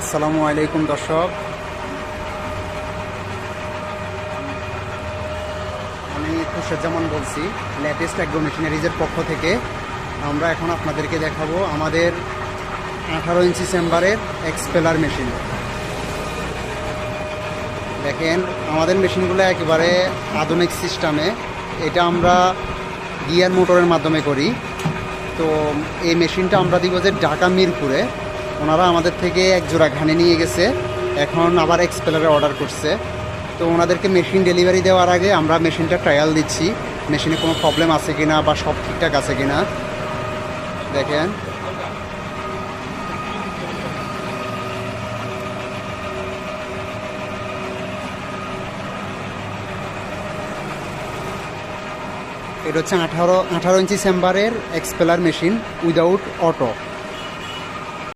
আসসালামু আলাইকুম, দর্শক। আমি খুরশেদজামান বলছি লেটেস্ট অ্যাগ্রো মেশিনারিজের পক্ষ থেকে। আমরা এখন আপনাদেরকে দেখাবো আমাদের আঠারো ইঞ্চি চেম্বারের এক্সপেলার মেশিন দেখেন, আমাদের মেশিনগুলো একেবারে আধুনিক সিস্টেমে এটা আমরা গিয়ার মোটরের মাধ্যমে করি। তো এই মেশিনটা আমরা দিব যে ঢাকা মিরপুরে। ওনারা আমাদের থেকে এক জোড়া ঘানে নিয়ে গেছে। এখন আবার এক্সপেলারে অর্ডার করছে। তো ওনাদেরকে মেশিন ডেলিভারি দেওয়ার আগে আমরা মেশিনটা ট্রায়াল দিচ্ছি। মেশিনে কোনো প্রবলেম আছে কি না বা সব ঠিকঠাক আছে কি না দেখেন। এটা হচ্ছে আঠারো আঠারো ইঞ্চি চেম্বারের এক্সপেলার মেশিন উইদাউট অটো